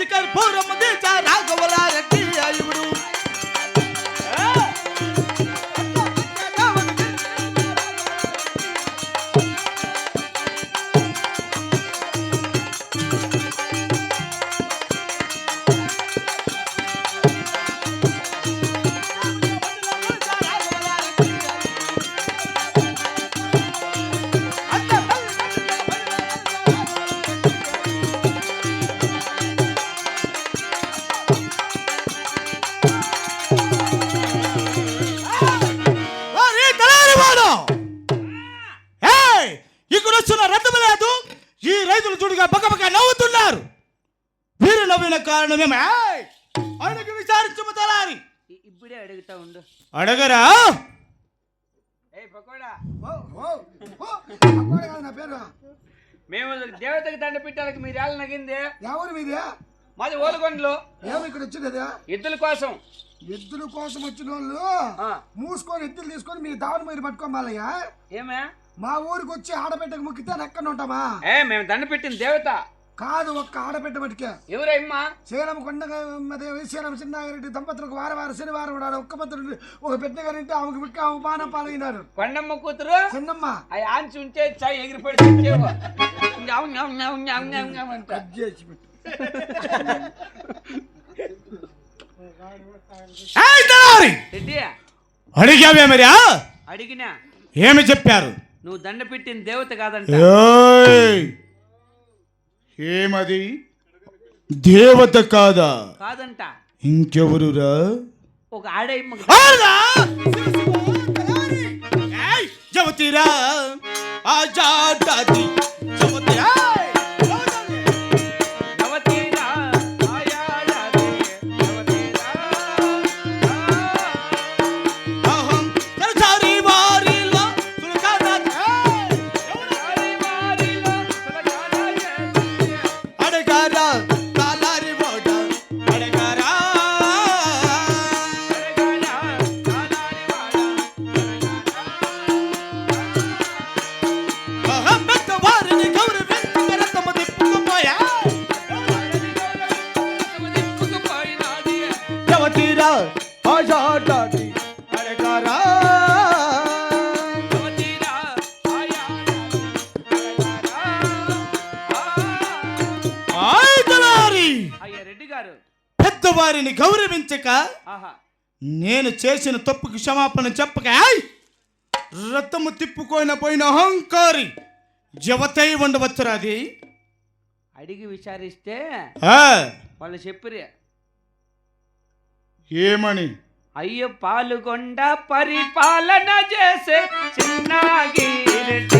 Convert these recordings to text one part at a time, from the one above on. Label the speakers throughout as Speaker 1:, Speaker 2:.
Speaker 1: बच कर भोर రైతులు చూడుగా పక్కపక్క నవ్వుతున్నారు. వీరు నవ్విన కారణమేమో ఏయ్! అడుగు విచారించము తలారి.
Speaker 2: ఇప్పుడే అడుగుతా ఉండు.
Speaker 1: అడగరా?
Speaker 2: ఏ పకోడా.
Speaker 3: ఓ, ఓ, ఓ, అక్కడే కాదు నా పేరు.
Speaker 2: మేము దేవతకి దండ పెట్టాలకి మీరు ఏళ్ళ నగింది.
Speaker 3: ఎవరు మీది?
Speaker 2: మాది ఓలుగొండలు.
Speaker 3: ఏమి ఇక్కడ వచ్చినది
Speaker 2: ఎద్దుల కోసం.
Speaker 3: ఎద్దుల కోసం వచ్చిన వాళ్ళు
Speaker 2: ఆ,
Speaker 3: మూసుకొని ఎద్దులు తీసుకొని మీ దావన మీరు పట్టుకోమాలయ్యా
Speaker 2: ఏమే?
Speaker 3: మా ఊరికి వచ్చి ఆడబిడ్డకు ముక్కితే ఎక్కడ ఉంటామా?
Speaker 2: ఏ మేము దండ పెట్టిన దేవత.
Speaker 3: కాదు ఒక్క ఆడబిడ్డ మటుకే.
Speaker 2: ఎవరమ్మా
Speaker 3: శ్రీరామ కొండగా శ్రీరామ చిన్నాగిరెడ్డి దంపతులకు వారం వారం శనివారం ఉన్నాడు ఒక్క పత్రుడు ఒక పెద్ద గారింటే ఆమెకు విక్క అవమానం పాలైనారు.
Speaker 2: కొండమ్మ కూతురు?
Speaker 3: చిన్నమ్మ.
Speaker 2: అవి ఆంచి ఉంటే చాయ్ ఎగిరిపడి
Speaker 1: అడిగావే మరి ఆ?
Speaker 2: అడిగినా?
Speaker 1: ఏమి చెప్పారు?
Speaker 2: నువ్వు దండ పెట్టిన దేవత కాదంట.
Speaker 1: ఏయ్! ఏమది? దేవత కాదా?
Speaker 2: కాదంట.
Speaker 1: ఇంకెవరురా
Speaker 2: ఒక
Speaker 1: ఆడా! జవతిరా! ఆజాదాది జవతి పెద్దవారిని గౌరవించక
Speaker 2: ఆహా.
Speaker 1: నేను చేసిన తప్పుకి క్షమాపణ చెప్పక! రథము తిప్పుకోయిన పోయిన అహంకారి జవతై ఉండవచ్చురా అది
Speaker 2: అడిగి విచారిస్తే
Speaker 1: ఆ,
Speaker 2: వాళ్ళు చెప్పిరే
Speaker 1: ఏమని?
Speaker 2: అయ్యో పాల్గొండ పరిపాలన చేసే చిన్నగిరెడ్డి.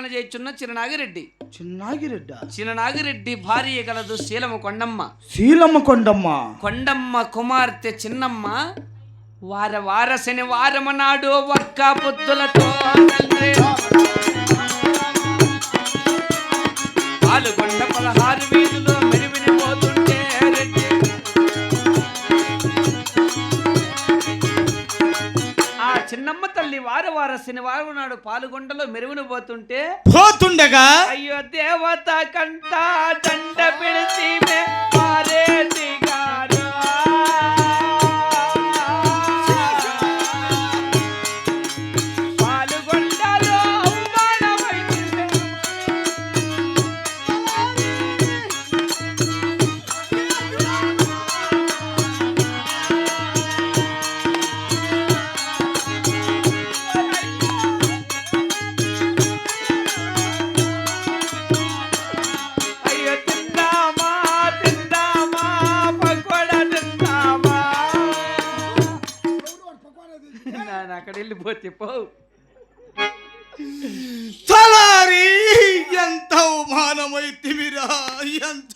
Speaker 2: పరిపాలన చేయుచున్న చిన్ననాగిరెడ్డి
Speaker 1: చిన్నాగిరెడ్డ?
Speaker 2: చిన్ననాగిరెడ్డి భార్య గలదు శీలము కొండమ్మ.
Speaker 1: శీలమ్మ కొండమ్మ.
Speaker 2: కొండమ్మ కుమార్తె చిన్నమ్మ. వార వార శనివారము నాడు ఒక్క పొద్దులతో వార శనివారం నాడు పాలుగొండలో మెరుగున పోతుంటే
Speaker 1: పోతుండగా
Speaker 2: అయ్యో దేవత కంట దండ పిలిచి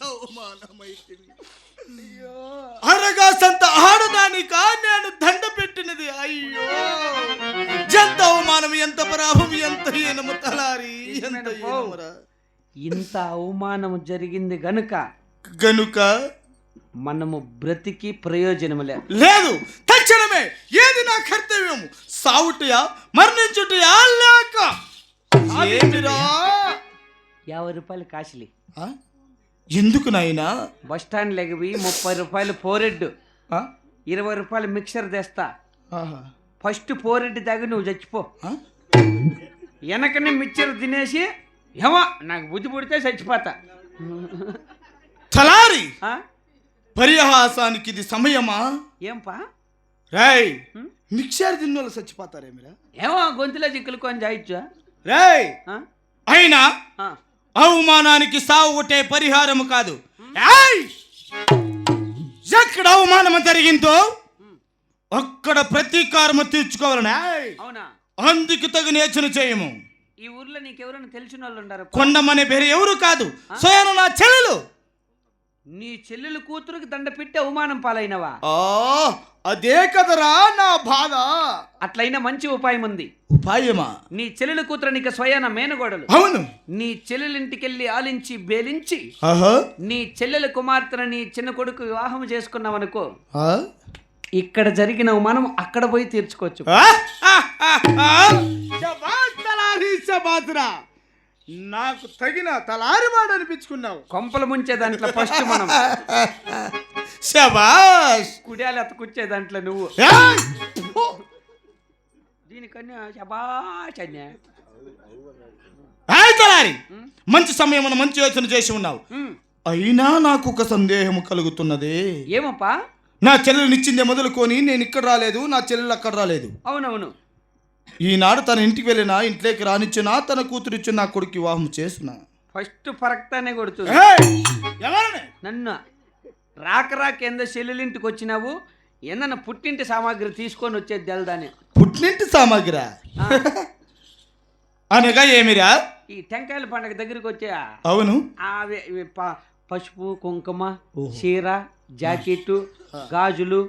Speaker 1: అవమానమైతివి. అరగా సంత ఆడదానిక నేను దండ పెట్టినది అయ్యో. ఎంత అవమానం ఎంత పరాభం ఎంత హీనము తలారి ఎంత
Speaker 2: ఇంత అవమానం జరిగింది గనుక
Speaker 1: గనుక
Speaker 2: మనము బ్రతికి ప్రయోజనం లేదు
Speaker 1: తక్షణమే ఏది నా కర్తవ్యం సావుటయా మరణించుటయా లేక? ఏమిరా?
Speaker 2: యాభై రూపాయలు కాసిలి?
Speaker 1: ఎందుకు నాయనా
Speaker 2: బస్ స్టాండ్ లెగవి ముప్పై రూపాయలు పోరెడ్డు
Speaker 1: ఆ?
Speaker 2: ఇరవై రూపాయలు మిక్సర్ తెస్తా. ఫస్ట్ పోరెడ్డు తాగి నువ్వు చచ్చిపో? వెనకనే మిక్చర్ తినేసి ఏమో నాకు బుద్ధి పుడితే చచ్చిపోతా
Speaker 1: తలారి? పరిహాసానికి ఇది సమయమా
Speaker 2: ఏంపా
Speaker 1: రేయ్? మిక్సర్ తిన్నోళ్ళు చచ్చిపోతారేమిరా
Speaker 2: ఏమో గొంతులో చిక్కులుకొని జాయిచ్చా
Speaker 1: రేయ్? అయినా. అవమానానికి సావు ఒకటే పరిహారము కాదు! ఎక్కడ అవమానం జరిగిందో అక్కడ ప్రతీకారము తీర్చుకోవాలని. అందుకు తగు నేర్చును చేయము.
Speaker 2: ఈ ఊర్లో నీకెవరైనా తెలిసిన వాళ్ళు ఉండారు
Speaker 1: కొండమనే పేరు ఎవరు కాదు. స్వయం నా చెల్లెలు.
Speaker 2: నీ చెల్లెలు కూతురుకి దండ పెట్టి అవమానం పాలైనవా?
Speaker 1: ఆ అదే కదరా నా బాధ.
Speaker 2: అట్లయినా మంచి ఉపాయం ఉంది.
Speaker 1: ఉపాయమా?
Speaker 2: నీ చెల్లెలు కూతురు నీకు స్వయాన మేనగోడలు.
Speaker 1: అవును.
Speaker 2: నీ చెల్లెలింటికెళ్ళి ఆలించి బేలించి నీ చెల్లెల కుమార్తెను నీ చిన్న కొడుకు వివాహం చేసుకున్నావనుకో
Speaker 1: ఆ?
Speaker 2: ఇక్కడ జరిగిన అవమానం అక్కడ పోయి తీర్చుకోవచ్చు.
Speaker 1: నాకు తగిన తలారి మాట అనిపించుకున్నావు
Speaker 2: కొంపలు ముంచే దాంట్లో ఫస్ట్ మనం.
Speaker 1: శబాష్
Speaker 2: కుడియాలు ఎత్తకుచ్చే దాంట్లో నువ్వు! దీనికన్నా శబాష్ అన్యా
Speaker 1: తలారి! మంచి సమయం మంచి యోచన చేసి ఉన్నావు. అయినా నాకు ఒక సందేహం కలుగుతున్నది.
Speaker 2: ఏమప్పా?
Speaker 1: నా చెల్లెలనిచ్చిందే మొదలుకొని నేను ఇక్కడ రాలేదు నా చెల్లెలు అక్కడ రాలేదు.
Speaker 2: అవునవును.
Speaker 1: ఈనాడు తన ఇంటికి వెళ్ళినా ఇంట్లోకి రానిచ్చినా తన కూతురిచ్చి నా కొడుకు వివాహం చేసిన.
Speaker 2: ఫస్ట్ పరక్తానే కొడుతుంది. నన్ను. రాక రాక ఎంద చెల్లెలింటికి వచ్చినావు? ఎందన్న పుట్టింటి సామాగ్రి తీసుకొని వచ్చేది తెలదాని.
Speaker 1: పుట్టినింటి సామాగ్రి అనగా ఏమిరా?
Speaker 2: ఈ టెంకాయల పండగ దగ్గరికి వచ్చే
Speaker 1: అవును.
Speaker 2: పసుపు కుంకుమ చీర జాకెట్టు గాజులు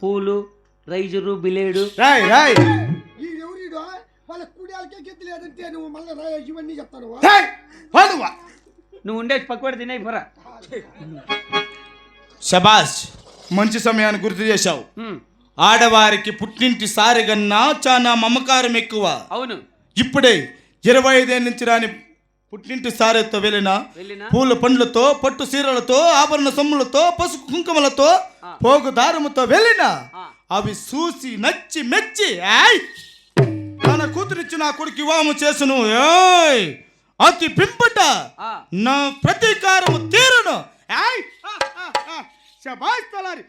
Speaker 2: పూలు రైజరు బిలేడు.
Speaker 1: రాయ్ రాయ్.
Speaker 3: నువ్వు
Speaker 2: ఉండేసి పక్కవాడి తినే పోరా.
Speaker 1: శబాష్ మంచి సమయాన్ని గుర్తు చేశావు. ఆడవారికి పుట్టింటి సారిగన్నా చాలా మమకారం ఎక్కువ.
Speaker 2: అవును.
Speaker 1: ఇప్పుడే ఇరవై ఐదేళ్ళ నుంచి రాని పుట్టింటి సారెతో వెళ్ళిన పూల పండ్లతో పట్టు సీరలతో ఆభరణ సొమ్ములతో పసుపు కుంకుమలతో పోగు దారముతో వెళ్ళిన. అవి చూసి నచ్చి మెచ్చి! తన కూతురిచ్చి నా కొడుకు వివాహము చేసును ఏయ్! అతి పింపట నా ప్రతీకారము తీరును శభాష్ తలారి.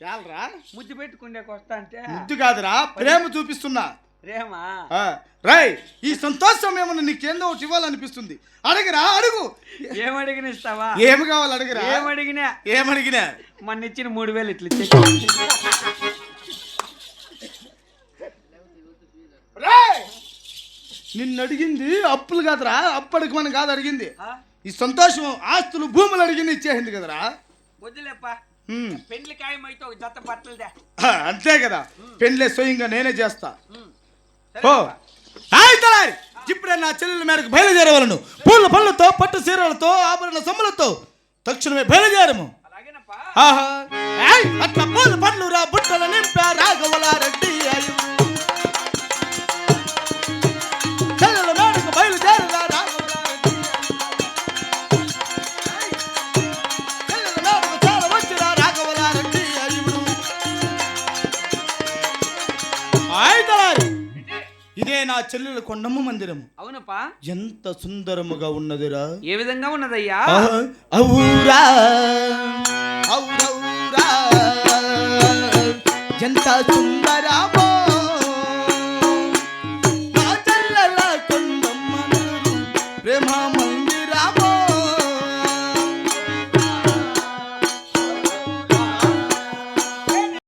Speaker 1: చాలరా?
Speaker 2: ముద్దు పెట్టుకుండేకి వస్తా అంటే.
Speaker 1: ముద్దు కాదురా ప్రేమ చూపిస్తున్నా.
Speaker 2: రేమా
Speaker 1: ఆ, రై ఈ సంతోషం ఏమన్నా నీకేందో ఒకటి ఇవ్వాలనిపిస్తుంది. అడగరా అడుగు.
Speaker 2: ఏమడిగిన ఇస్తావా?
Speaker 1: ఏమి కావాలి అడగరా?
Speaker 2: ఏమడిగినా?
Speaker 1: ఏమడిగినా?
Speaker 2: మొన్న ఇచ్చిన మూడు వేలు ఇట్లా!
Speaker 1: నిన్ను అడిగింది అప్పులు కాదురా అప్పు అడగమని కాదు అడిగింది. ఈ సంతోషం ఆస్తులు భూములు అడిగింది ఇచ్చేసింది కదరా?
Speaker 2: వద్దులేప్పా. పెండ్లి ఒక జత బట్టలుదే
Speaker 1: అంతే కదా. పెళ్ళే స్వయంగా నేనే చేస్తా. ఓ తలారి. ఇప్పుడే నా చెల్లెల మేరకు బయలుదేరవలను పూల పళ్ళతో పట్టు సీరలతో ఆభరణ సొమ్ములతో తక్షణమే బయలుదేరము. ఆహా! అట్లా పూల పండ్లు రా బుట్టల నింపా రాఘవలారెడ్డి అయ్యో. ఇదే నా చెల్లెల కొండమ్మ మందిరము
Speaker 2: అవునప్పా
Speaker 1: ఎంత సుందరముగా ఉన్నదిరా
Speaker 2: ఏ విధంగా ఉన్నదయ్యా
Speaker 1: ఆహా, ఔరా ఔరౌరా ఎంత సుందరమా